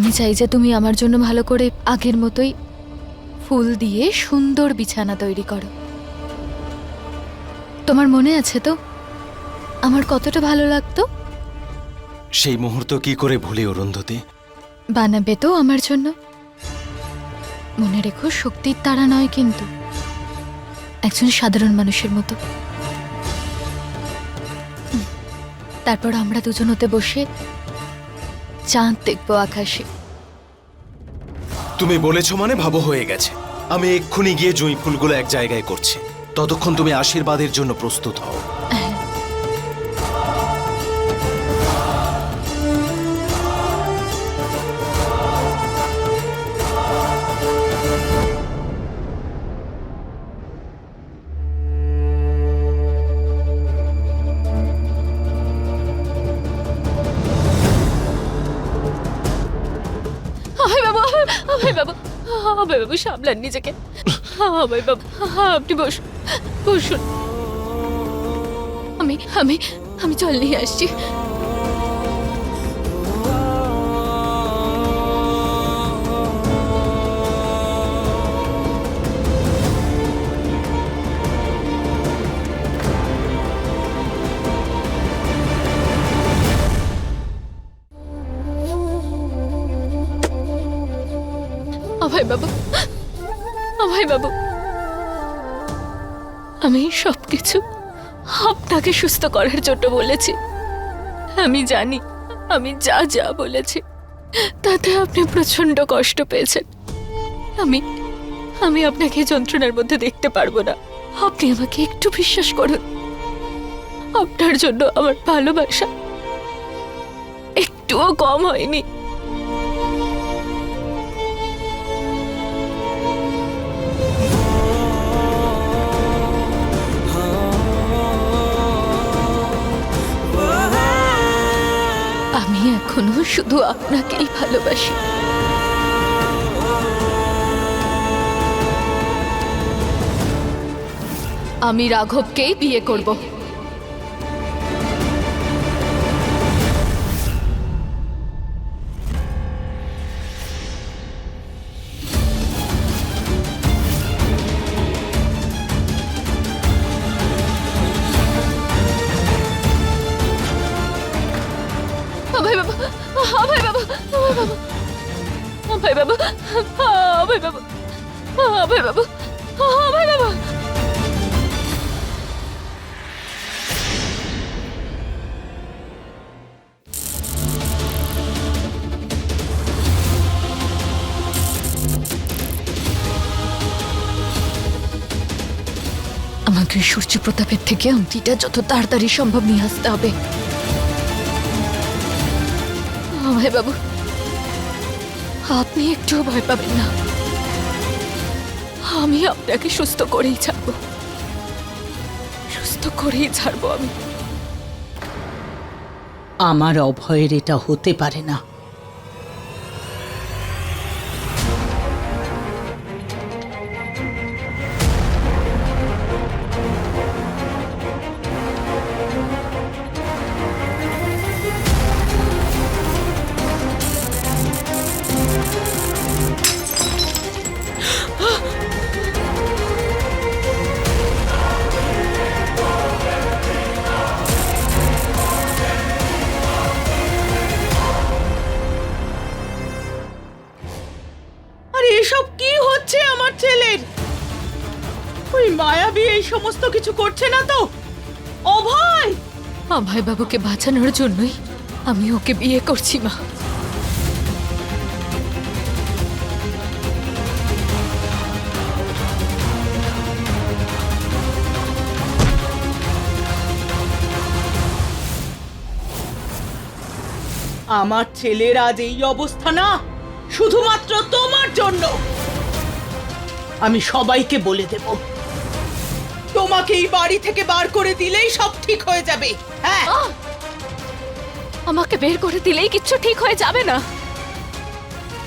আমি চাই যে তুমি আমার জন্য ভালো করে আগের মতোই ফুল দিয়ে সুন্দর বিছানা তৈরি করো। তোমার মনে আছে তো? আমার কতটা ভালো লাগতো? সেই মুহূর্ত কি করে ভুলি অরুন্ধতী? বানাবে তো আমার জন্য। মনে রেখো শক্তির তারা নয় কিন্তু একজন সাধারণ মানুষের মতো। তারপর আমরা দুজন হতে বসে চাঁদ দেখব আকাশে। তুমি বলেছ মানে ভাবো হয়ে গেছে। আমি এক্ষুনি গিয়ে জুঁই ফুলগুলো এক জায়গায় করছি। ততক্ষণ তুমি আশীর্বাদের জন্য প্রস্তুত হও। বাবু সামলান নিজেকে। হাই বাবু আপনি বসুন বসুন। আমি আমি আমি জল নিয়ে আসছি। অভয় বাবু অভয় বাবু, আমি সবকিছু আপনাকে সুস্থ করার জন্য বলেছি। আমি জানি, আমি যা যা বলেছি, তাতে আপনি প্রচণ্ড কষ্ট পেয়েছেন। আমি আমি আপনাকে যন্ত্রণার মধ্যে দেখতে পারব না। আপনি আমাকে একটু বিশ্বাস করুন। আপনার জন্য আমার ভালোবাসা একটুও কম হয়নি। এখনও শুধু আপনাকেই ভালোবাসি। আমি রাঘবকেই বিয়ে করব। বাবু অভয় বাবু আমাকে সূর্য প্রতাপের থেকে আংটিটা যত তাড়াতাড়ি সম্ভব নিয়ে আসতে হবে। অভয় বাবু আপনি একটুও ভয় পাবেন না। আমি আপনাকে সুস্থ করেই ছাড়ব। সুস্থ করেই ছাড়ব আমি। আমার অভয়ের এটা হতে পারে না। সমস্ত কিছু করছে না তো? অভয়! অভয় বাবুকে বাঁচানোর জন্যই আমি ওকে বিয়ে করছি মা। আমার ছেলের আজ এই অবস্থা না শুধুমাত্র তোমার জন্য। আমি সবাইকে বলে দেব তোমাকে এই বাড়ি থেকে বার করে দিলেই সব ঠিক হয়ে যাবে। হ্যাঁ। আমাকে বের করে দিলেই কিচ্ছু ঠিক হয়ে যাবে না।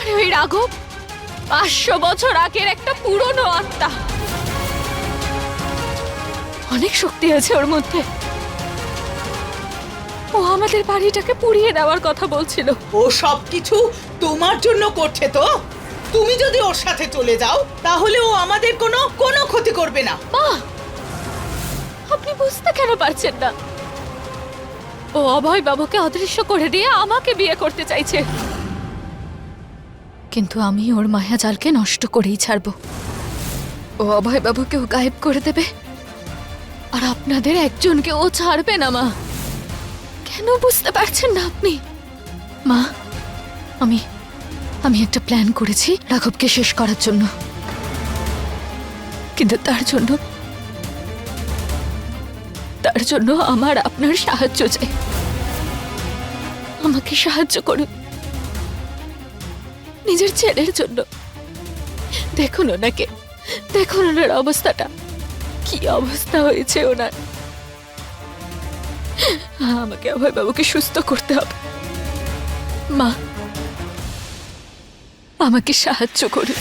আরে ওই রাঘব পাঁচশো বছর আগের একটা পুরনো আত্মা। অনেক শক্তি আছে ওর মধ্যে। ও আমাদের বাড়িটাকে পুড়িয়ে দেওয়ার কথা বলছিল। ও সব কিছু তোমার জন্য করছে তো? তুমি যদি ওর সাথে চলে যাও তাহলে ও আমাদের কোনো কোনো ক্ষতি করবে না। মা! আপনি বুঝতে কেন পারছেন না? ও অভয় বাবুকে অদৃশ্য করে দিয়ে আমাকে বিয়ে করতে চাইছে। কিন্তু আমি ওর মায়াজালকে নষ্ট করেই ছাড়ব। ও অভয় বাবুকেও গায়েব করে দেবে। আর আপনাদের একজনকে ও ছাড়বে না, মা। কেন বুঝতে পারছেন না আপনি? মা, আমি আমি একটা প্ল্যান করেছি রাঘবকে শেষ করার জন্য। কিন্তু তার জন্য তার জন্য আমার আপনার সাহায্য চাই। আমাকে সাহায্য করুন। নিজের ছেলের জন্য। দেখুন ওনাকে। দেখুন ওনার অবস্থাটা। কি অবস্থা হয়েছে ওনার। আমাকে অভয় বাবুকে সুস্থ করতে হবে। মা, আমাকে সাহায্য করুন।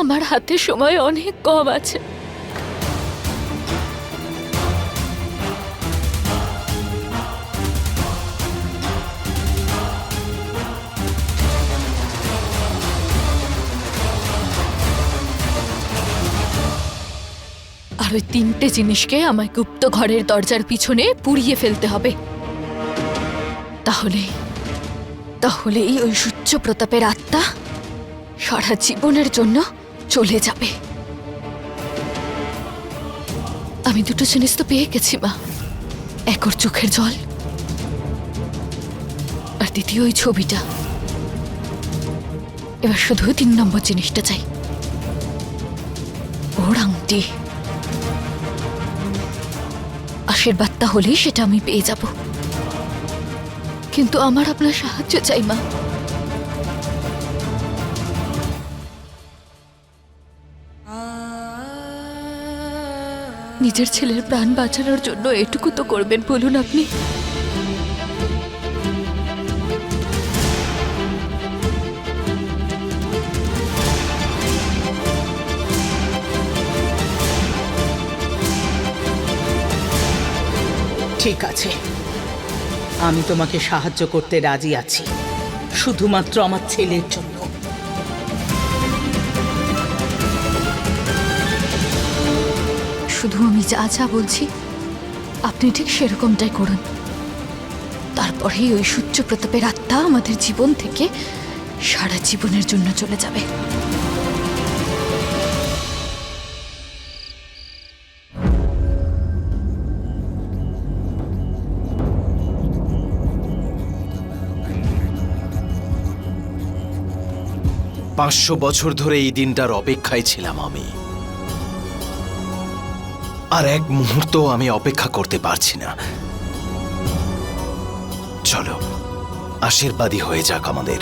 আমার হাতে সময় অনেক কম আছে। ওই তিনটে জিনিসকে আমায় গুপ্ত ঘরের দরজার পিছনে পুড়িয়ে ফেলতে হবে। তাহলে তাহলেই ওই সূর্য প্রতাপের আত্মা সারা জীবনের জন্য চলে যাবে। আমি দুটো জিনিস তো পেয়ে গেছি, মা। এক ওর চোখের জল আর দ্বিতীয় ওই ছবিটা। এবার শুধু তিন নম্বর জিনিসটা চাই। ওর আংটি। আশীর্বাদটা হলেই সেটা আমি পেয়ে যাব। কিন্তু আমার আপনার সাহায্য চাই, মা। নিজের ছেলের প্রাণ বাঁচানোর জন্য এটুকু তো করবেন, বলুন আপনি। ঠিক আছে। আমি তোমাকে সাহায্য করতে রাজি আছি। শুধুমাত্র আমার ছেলের জন্য। শুধু আমি যা যা বলছি, আপনি ঠিক সেরকমটাই করুন। তারপরেই ওই সূর্য প্রতাপের আত্মা আমাদের জীবন থেকে সারা জীবনের জন্য চলে যাবে। পাঁচশো বছর ধরে এই দিনটার অপেক্ষায় ছিলাম আমি। আর এক মুহূর্ত আমি অপেক্ষা করতে পারছি না। চলো, আশীর্বাদী হয়ে যাক আমাদের।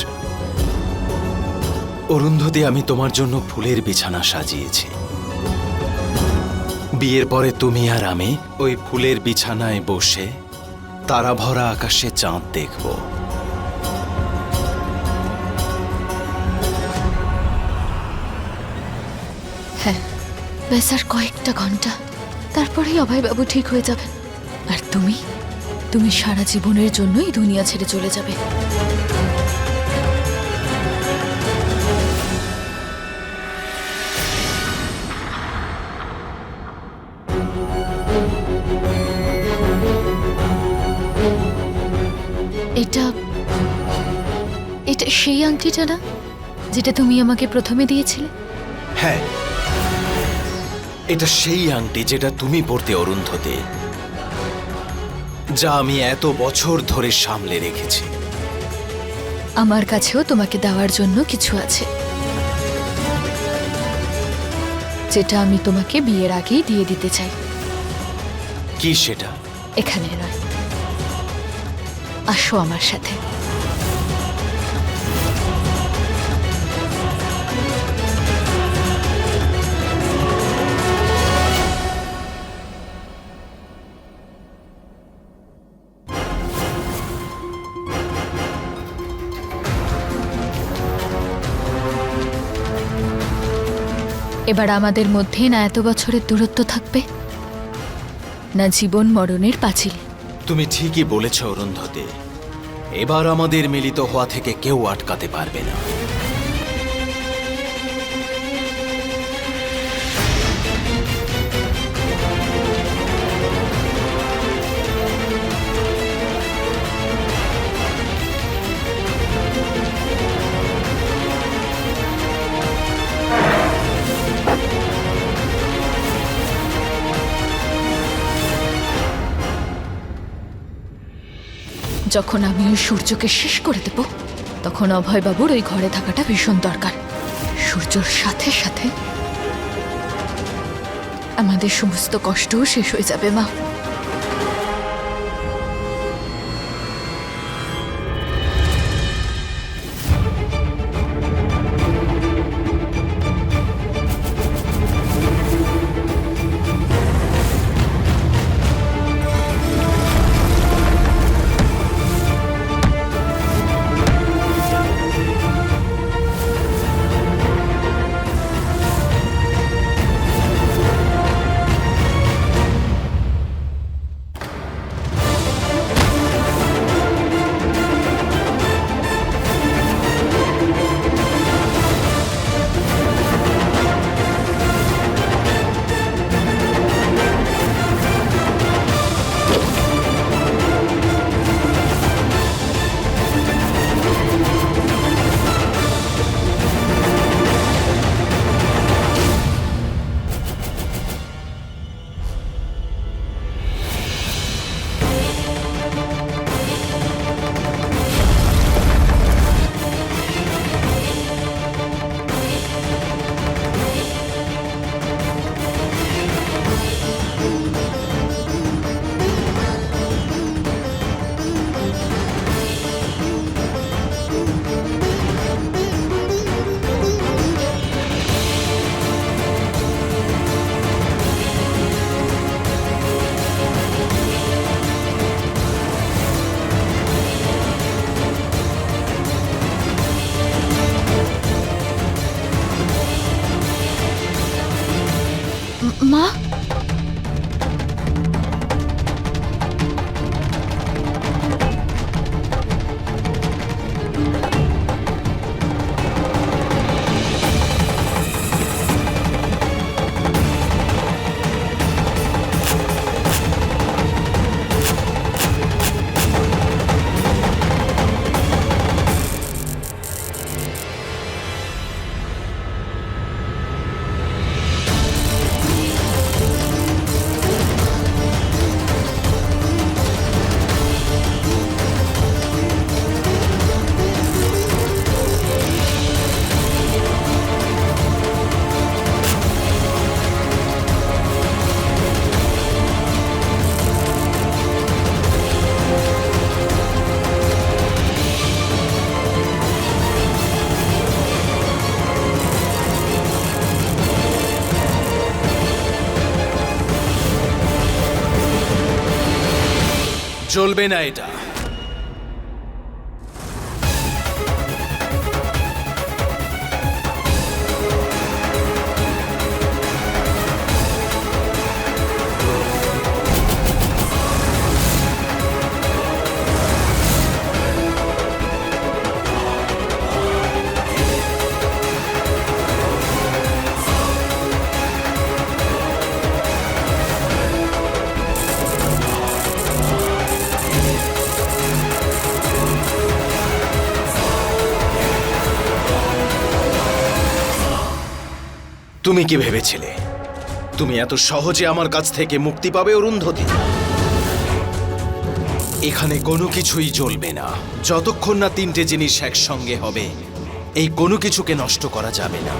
অরুন্ধতি, আমি তোমার জন্য ফুলের বিছানা সাজিয়েছি। বিয়ের পরে তুমি আর আমি ওই ফুলের বিছানায় বসে তারা ভরা আকাশে চাঁদ দেখব। ব্যাস আর কয়েকটা ঘণ্টা। তারপরেই অভয়বাবু ঠিক হয়ে যাবেন। আর তুমি? তুমি সারা জীবনের জন্যই দুনিয়া ছেড়ে চলে যাবে। এটা এটা সেই আংটিটা না যেটা তুমি আমাকে প্রথমে দিয়েছিলে? হ্যাঁ এটা সেই আংটি যেটা তুমি পড়তে অরুন্ধতে যা আমি এত বছর ধরে সামলে রেখেছি। আমার কাছেও তোমাকে দেওয়ার জন্য কিছু আছে। যেটা আমি তোমাকে বিয়ের আগেই দিয়ে দিতে চাই। কি সেটা? এখানে নয়। আসো আমার সাথে। এবার আমাদের মধ্যে না এত বছরের দূরত্ব থাকবে? না জীবন মরণের পাঁচিল। তুমি ঠিকই বলেছ, অরুন্ধতে। এবার আমাদের মিলিত হওয়া থেকে কেউ আটকাতে পারবে না। যখন আমি ওই সূর্যকে শেষ করে দেব, তখন অভয়বাবুর ওই ঘরে থাকাটা ভীষণ দরকার। সূর্যর সাথে সাথে আমাদের সমস্ত কষ্টও শেষ হয়ে যাবে, মা। চলবে না এটা। তুমি কি ভেবেছিলে? তুমি এত সহজে আমার কাছ থেকে মুক্তি পাবে, অরুন্ধতি? এখানে কোনো কিছুই জ্বলবে না। যতক্ষণ না তিনটে জিনিস একসঙ্গে হবে, এই কোনো কিছুকে নষ্ট করা যাবে না।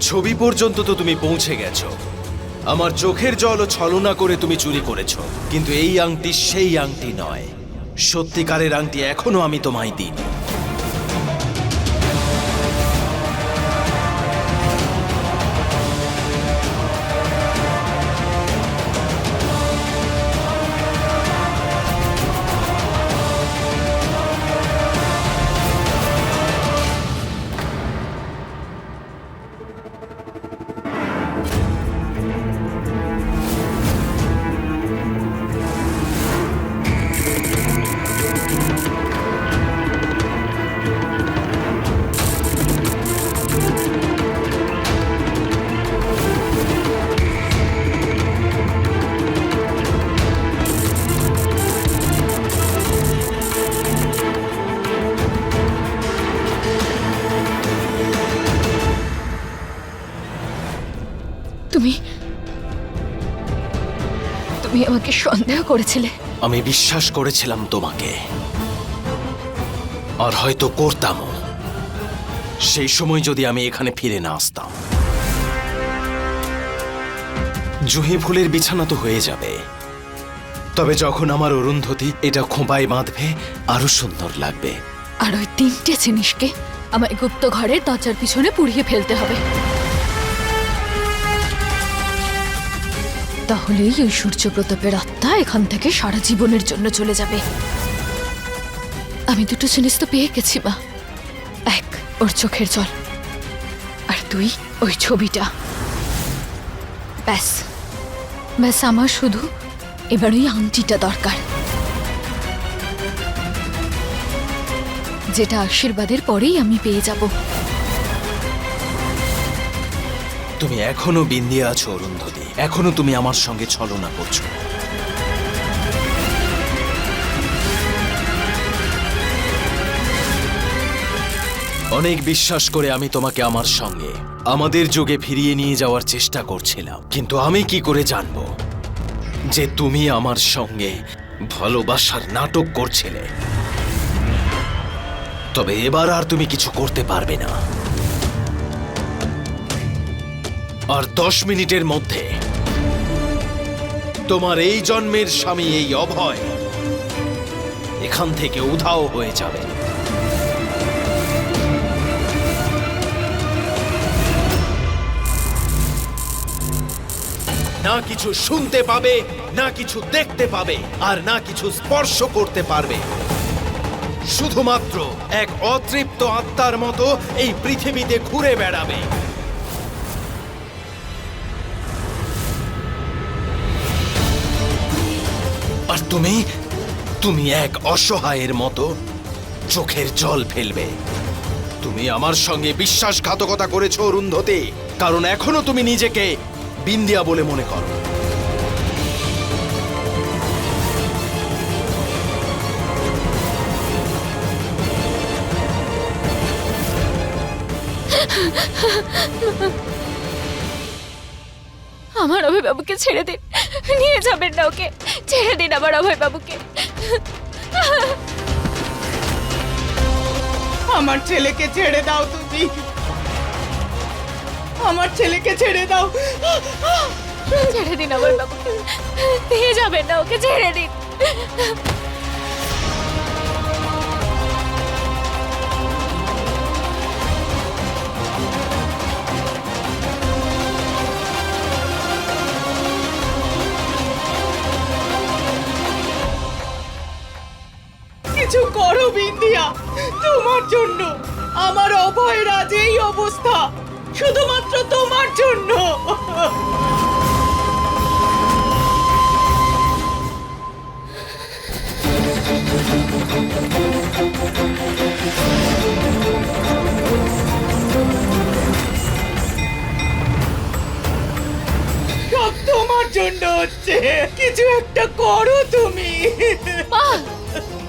ছবি পর্যন্ত তো তুমি পৌঁছে গেছো। আমার চোখের জল ছলনা করে তুমি চুরি করেছ। কিন্তু এই আংটি সেই আংটি নয়। সত্যিকারের আংটি এখনও আমি তোমায় দিইনি। তুমি তুমি আমাকে সন্দেহ করেছিলে। আমি বিশ্বাস করেছিলাম তোমাকে। আর হয়তো করতামও। সেই সময় যদি আমি এখানে ফিরে না আসতাম। জুহি ফুলের বিছানা তো হয়ে যাবে। তবে যখন আমার অরুন্ধতি এটা খোঁপায় বাঁধবে আরও সুন্দর লাগবে। আর ওই তিনটে জিনিসকে আমায় গুপ্ত ঘরের দরজার পিছনে পুড়িয়ে ফেলতে হবে। তাহলেই ওই সূর্য প্রতাপের আত্মা এখান থেকে সারা জীবনের জন্য চলে যাবে। আমি দুটো জিনিস তো পেয়ে গেছি, মা। এক, ওর চোখের জল। আর দুই, ওই ছবিটা। ব্যাস। ব্যাস, আমার শুধু এবার ওই আংটিটা দরকার। যেটা আশীর্বাদের পরেই আমি পেয়ে যাব। তুমি এখনও বিন্দিয়ে আছো, অরুন্ধতি। এখনও তুমি আমার সঙ্গে ছলনা করছ। অনেক বিশ্বাস করে আমি তোমাকে আমার সঙ্গে, আমাদের যুগে ফিরিয়ে নিয়ে যাওয়ার চেষ্টা করছিলাম। কিন্তু আমি কি করে জানব যে তুমি আমার সঙ্গে ভালোবাসার নাটক করছিলে? তবে এবার আর তুমি কিছু করতে পারবে না। আর দশ মিনিটের মধ্যে। তোমার এই জন্মের স্বামী এই অভয় এখান থেকে উধাও হয়ে যাবে। না কিছু শুনতে পাবে, না কিছু দেখতে পাবে, আর না কিছু স্পর্শ করতে পারবে। শুধুমাত্র এক অতৃপ্ত আত্মার মতো এই পৃথিবীতে ঘুরে বেড়াবে। আর তুমি? তুমি এক অসহায়ের মতো চোখের জল ফেলবে। তুমি আমার সঙ্গে বিশ্বাসঘাতকতা করেছ, অরুন্ধতি। কারণ এখনও তুমি নিজেকে বিন্দিয়া বলে মনে করো। আমার অভয় বাবুকে ছেড়ে দিন। নিয়ে যাবেন না ওকে। ছেড়ে দিন আমার অভয় বাবুকে আমার ছেলেকে ছেড়ে দাও তুমি। আমার ছেলেকে ছেড়ে দাও। ছেড়ে দিন আমার বাবুকে। নিয়ে যাবেন না ওকে ছেড়ে দিন। বিন্দিয়া তোমার জন্য। আমার অভয়ের আজ এই অবস্থা, শুধুমাত্র তোমার জন্য। তোমার জন্য হচ্ছে। কিছু একটা করো তুমি। মা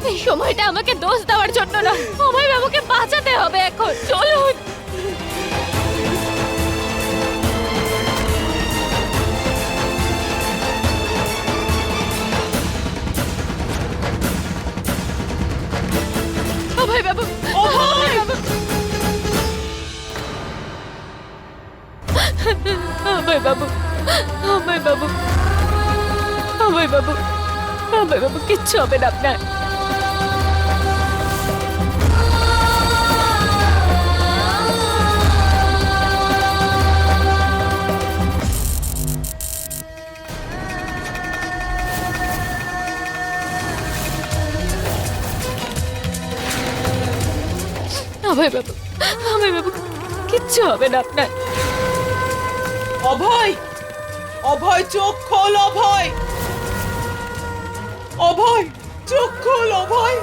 এই সময়টা আমাকে দোষ দেওয়ার জন্য না অভয় বাবুকে বাঁচাতে হবে এখন। চলুন। অভয় বাবু। অভয় বাবু অভয় বাবু। অভয় বাবু অভয় বাবু, কিচ্ছু হবে না আপনার। অভয় বাবু অভয় বাবু কিচ্ছু হবে না আপনার। অভয়! অভয় চোখ খোল অভয়! অভয় চোখ খোল অভয়!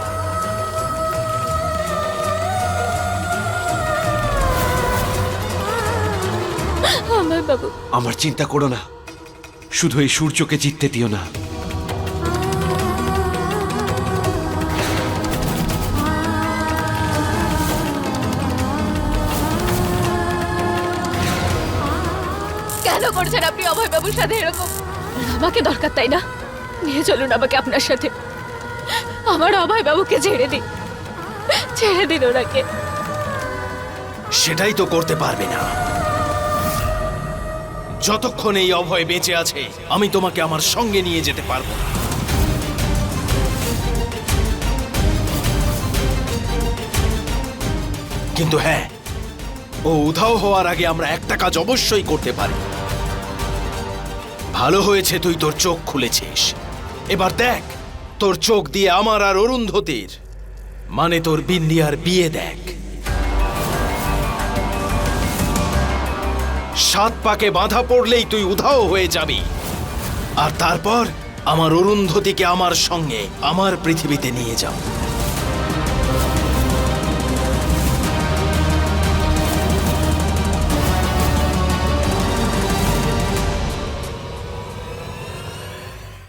অভয় বাবু। আমার চিন্তা করো না। শুধু এই সূর্যকে জিততে দিও না। করছেন আপনি, অভয় বাবুর সাথে এরকম? আমাকে দরকার, তাই না? নিয়ে চলুন আমাকে আপনার সাথে। আমার অভয় বাবুকে ছেড়ে দিন। ছেড়ে দিন ওনাকে। সেটাই তো করতে পারবে না। যতক্ষণ এই অভয় বেঁচে আছে, আমি তোমাকে আমার সঙ্গে নিয়ে যেতে পারব কিন্তু হ্যাঁ ও উধাও হওয়ার আগে আমরা একটা কাজ অবশ্যই করতে পারি। ভালো হয়েছে তুই তোর চোখ খুলেছিস। এবার দেখ, তোর চোখ দিয়ে আমার আর অরুন্ধতির মানে তোর বিন্দিয়ার বিয়ে দেখ। সাত পাকে বাঁধা পড়লেই তুই উধাও হয়ে যাবি। আর তারপর আমার অরুন্ধতিকে আমার সঙ্গে, আমার পৃথিবীতে নিয়ে যাও।